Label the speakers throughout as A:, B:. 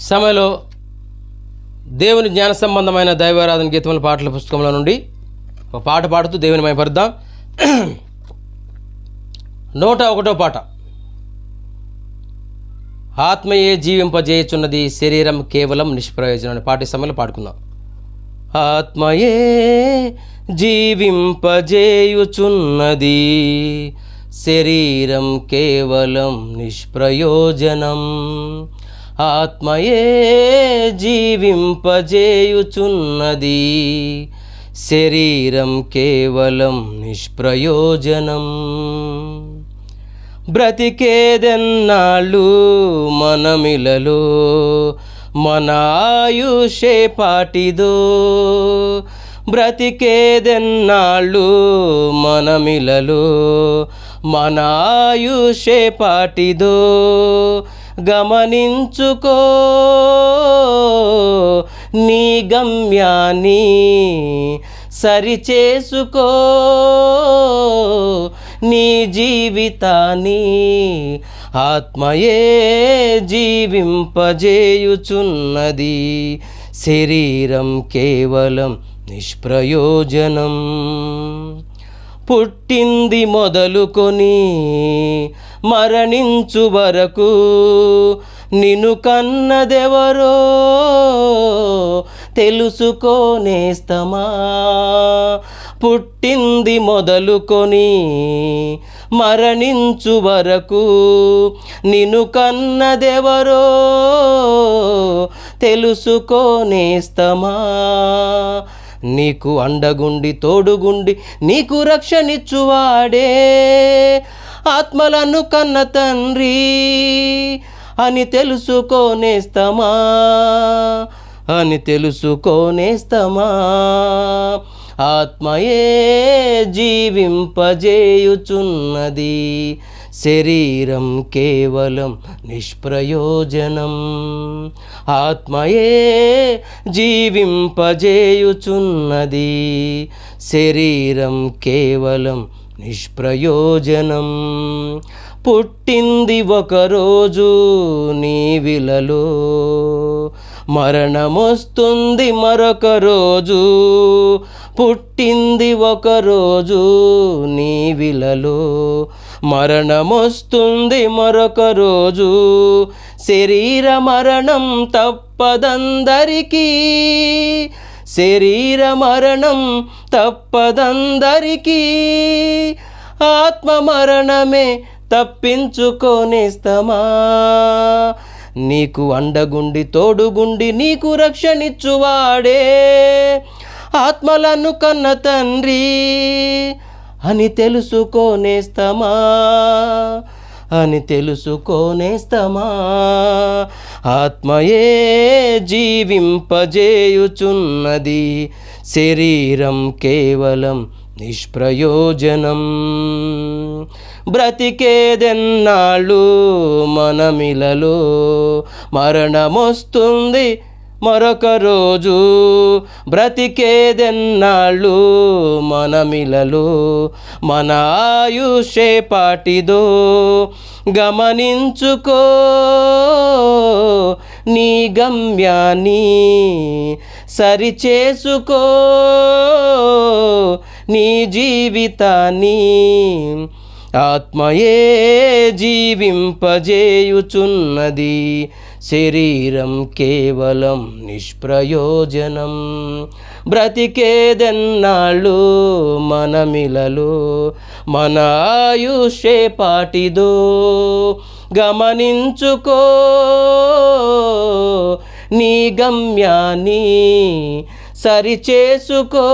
A: సమయంలో దేవుని జ్ఞాన సంబంధమైన దైవారాధన గీతముల పాటల పుస్తకంలో నుండి ఒక పాట పాడుతూ దేవుని మైపరుద్దాం నూట ఒకటో పాట. ఆత్మయే జీవింపజేయుచున్నది శరీరం కేవలం నిష్ప్రయోజనం అనే పాట సమయంలో పాడుకుందాం. ఆత్మయే జీవింపజేయుచున్నది శరీరం కేవలం నిష్ప్రయోజనం. ఆత్మయే జీవింపజేయుచున్నది. శరీరం కేవలం నిష్ప్రయోజనం. బ్రతికేదెన్నాళ్ళు మనమిలలో మన ఆయుషే పాటిదో. బ్రతికేదెన్నాళ్ళు మనమిలలో మన ఆయుషే పాటిదో. గమనించుకో. నీ గమ్యాన్ని సరిచేసుకో. నీ జీవితాన్ని ఆత్మయే జీవింపజేయుచున్నది. శరీరం కేవలం నిష్ప్రయోజనం. పుట్టింది మొదలుకొని మరణించు వరకు నిన్ను కన్నదెవరో తెలుసుకోనేస్తమా పుట్టింది మొదలుకొని మరణించు వరకు నిన్ను కన్నదెవరో తెలుసుకోనేస్తమా నీకు అండగుండి తోడుగుండి నీకు రక్షణిచ్చువాడే. ఆత్మలను కన్న తండ్రి అని తెలుసుకోనేస్తమా? అని తెలుసుకోనేస్తమా? ఆత్మయే జీవింపజేయుచున్నది శరీరం కేవలం నిష్ప్రయోజనం. ఆత్మయే జీవింపజేయుచున్నది శరీరం కేవలం నిష్ప్రయోజనం. పుట్టింది ఒకరోజు నీవిలలో మరణమొస్తుంది మరొక రోజు. పుట్టింది ఒకరోజు నీ విలలో. మరణమొస్తుంది మరొక రోజు. శరీర మరణం తప్పదందరికీ. శరీర మరణం తప్పదందరికీ. ఆత్మ మరణమే తప్పించుకోనేస్తమా? నీకు అండగుండి తోడుగుండి నీకు రక్షణిచ్చువాడే. ఆత్మలను కన్న తండ్రి అని తెలుసుకొనేస్తమా? అని తెలుసుకోనేస్తమా? ఆత్మయే జీవింపజేయుచున్నది. శరీరం కేవలం నిష్ప్రయోజనం. బ్రతికేదెన్నాళ్ళు మనమిలలో మరణమొస్తుంది. మరొక రోజు బ్రతికేదెన్నాళ్ళు మనమిలలో మన ఆయుషే పాటిదో గమనించుకో. నీ గమ్యాన్ని సరిచేసుకో. నీ జీవితాన్ని ఆత్మయే జీవింపజేయుచున్నది. శరీరం కేవలం నిష్ప్రయోజనం. బ్రతికేదెన్నాళ్ళు మనమిలలో మన ఆయుషే పాటిదో. గమనించుకో నీ గమ్యాన్ని సరిచేసుకో.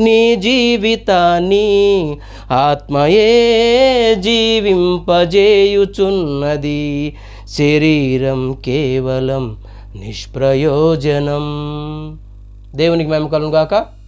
A: నీ జీవితాన్ని ఆత్మయే జీవింపజేయుచున్నది. శరీరం కేవలం నిష్ప్రయోజనం. దేవునికి మేము కలుగాక